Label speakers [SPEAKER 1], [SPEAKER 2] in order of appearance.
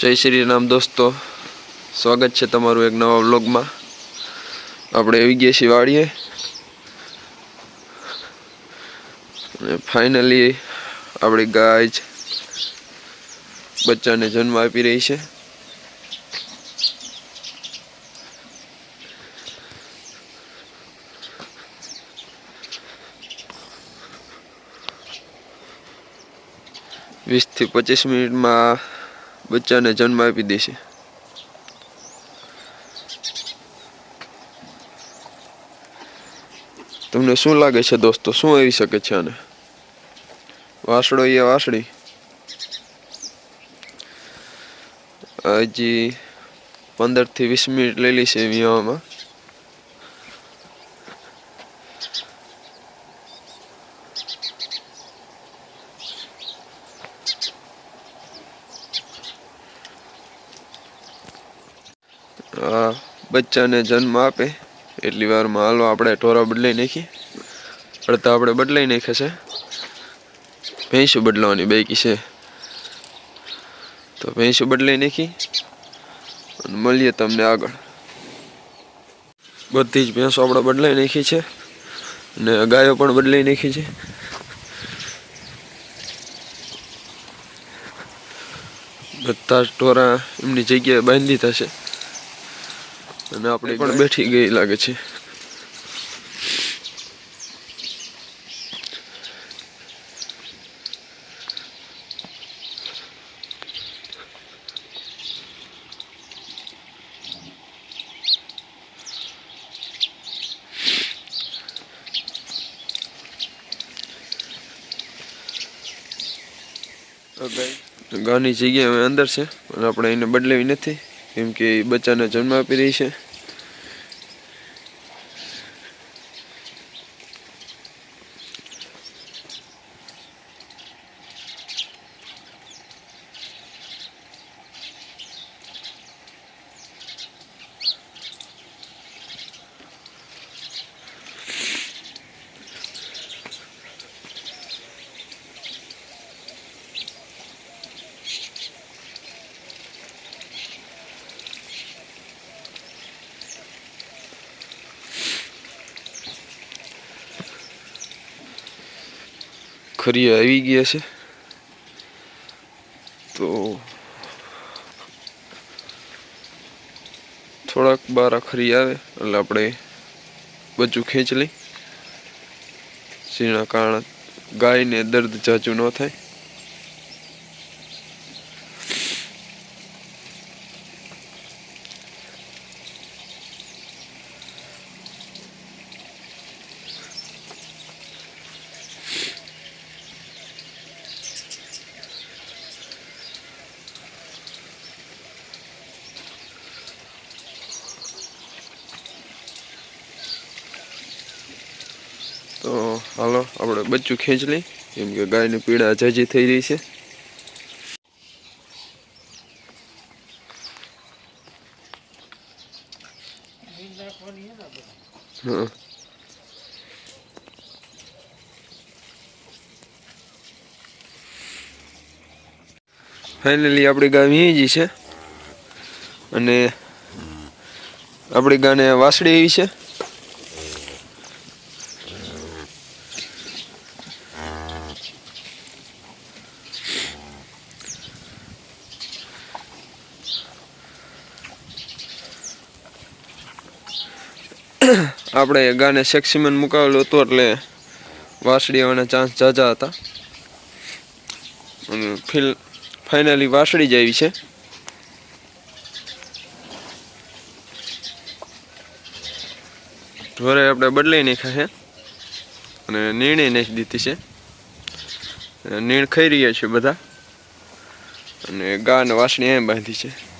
[SPEAKER 1] જય શ્રી રામ દોસ્તો. સ્વાગત છે તમારું એક નવા વ્લોગમાં. આપણે આવી ગયા છીએ વાડીએ. અને ફાઇનલી આપણી ગાય જ બચ્ચાને જન્મ આપી રહી છે. વીસથી પચીસ મિનિટમાં બચ્ચાને જન્મ આપી દેશે. તમને શું લાગે છે દોસ્તો? શું આવી શકે છે આને? વાસડો એ વાસળી હજી પંદરથી વીસ મિનિટ લેલી છે વિવામાં બચ્ચાને જન્મ આપે. એટલી વારમાં હાલો આપણે ઢોરા બદલાઈ નાખી. અડધા આપણે બદલાઈ નાખ્યા છે. ભેંસું બદલાવાની બાકી છે. તો ભેંસું બદલાઈ નાખી અને મળીએ તમને આગળ. બધી જ ભેંસો આપણે બદલાઈ નાખી છે અને ગાયો પણ બદલાઈ નાખી છે. બધા જ ટોરા એમની જગ્યાએ બાંધી થશે અને આપણે પણ બેઠી ગઈ લાગે છે. ગાની જગ્યા અંદર છે પણ આપણે એને બદલાવી નથી. કેમ કે એ બચ્ચાને જન્મ આપી રહી છે. ખરી આવી ગયા છે. તો થોડાક બાર ખરી આવે, એટલે આપણે બચું ખેંચ લઈ. જેના કારણે ગાયને દર્દ જાજુ ન થાય. તો હાલો, આપણે બચ્ચું ખેંચ લઈ. કેમ કે ગાયની પીડા જાજી થઈ રહી છે. હા. ફાઇનલી આપણી ગાય વીજી છે. અને આપણી ગાને વાસળી એવી છે. આપણે ગાને સેક્સીમેન્ટ મુકાવેલું હતું એટલે વાસળી આવવાના ચાન્સ ઝાઝા હતા. અને ફિલ ફાઇનલી વાસળી જ આવી છે. ઢોરે આપણે બદલાઈ નાખ્યા છે. અને નીણે નાખી દીધી છે. નીણ ખાઈ રહ્યા છે બધા. અને ગાને વાસણી એમ બાંધી છે.